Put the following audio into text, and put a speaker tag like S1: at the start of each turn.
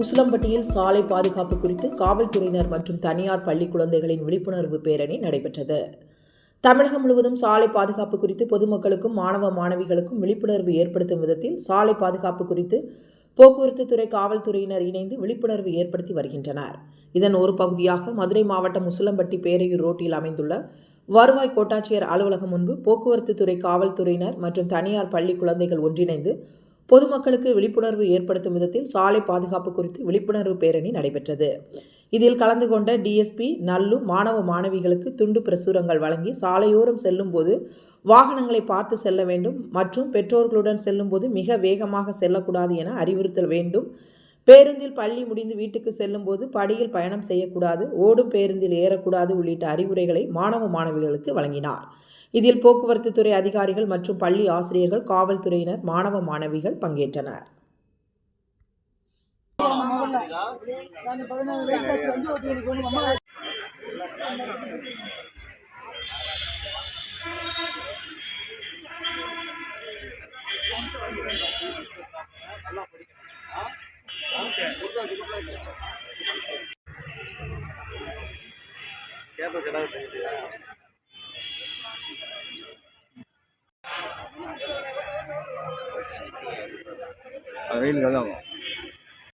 S1: உசிலம்பட்டியில் சாலை பாதுகாப்பு குறித்து காவல்துறையினர் மற்றும் தனியார் பள்ளி குழந்தைகளின் விழிப்புணர்வு பேரணி நடைபெற்றது. தமிழகம் முழுவதும் சாலை பாதுகாப்பு குறித்து பொதுமக்களுக்கும் மாணவ மாணவிகளுக்கும் விழிப்புணர்வு ஏற்படுத்தும் விதத்தில் சாலை பாதுகாப்பு குறித்து போக்குவரத்து துறை காவல்துறையினர் இணைந்து விழிப்புணர்வு ஏற்படுத்தி வருகின்றனர். இதன் ஒரு பகுதியாக மதுரை மாவட்டம் முசுலம்பட்டி பேரையூர் ரோட்டில் அமைந்துள்ள வருவாய் கோட்டாட்சியர் அலுவலகம் முன்பு போக்குவரத்து துறை காவல்துறையினர் மற்றும் தனியார் பள்ளி குழந்தைகள் ஒன்றிணைந்து பொதுமக்களுக்கு விழிப்புணர்வு ஏற்படுத்தும் விதத்தில் சாலை பாதுகாப்பு குறித்து விழிப்புணர்வு பேரணி நடைபெற்றது. இதில் கலந்து கொண்ட டிஎஸ்பி நல்லு மாணவ மாணவிகளுக்கு துண்டு பிரசுரங்கள் வழங்கி சாலையோரம் செல்லும்போது வாகனங்களை பார்த்து செல்ல வேண்டும் மற்றும் பெற்றோர்களுடன் செல்லும்போது மிக வேகமாக செல்லக்கூடாது என அறிவுறுத்தல் வேண்டும். பேருந்தில் பள்ளி முடிந்து வீட்டுக்கு செல்லும்போது படியில் பயணம் செய்யக்கூடாது ஓடும் பேருந்தில் ஏறக்கூடாது உள்ளிட்ட அறிவுரைகளை மாணவ மாணவிகளுக்கு வழங்கினார். இதில் போக்குவரத்து துறை அதிகாரிகள் மற்றும் பள்ளி ஆசிரியர்கள் காவல்துறையினர் மாணவ மாணவிகள் பங்கேற்றனர்.
S2: நான் ஆச்சு வண்டி ஓட்டி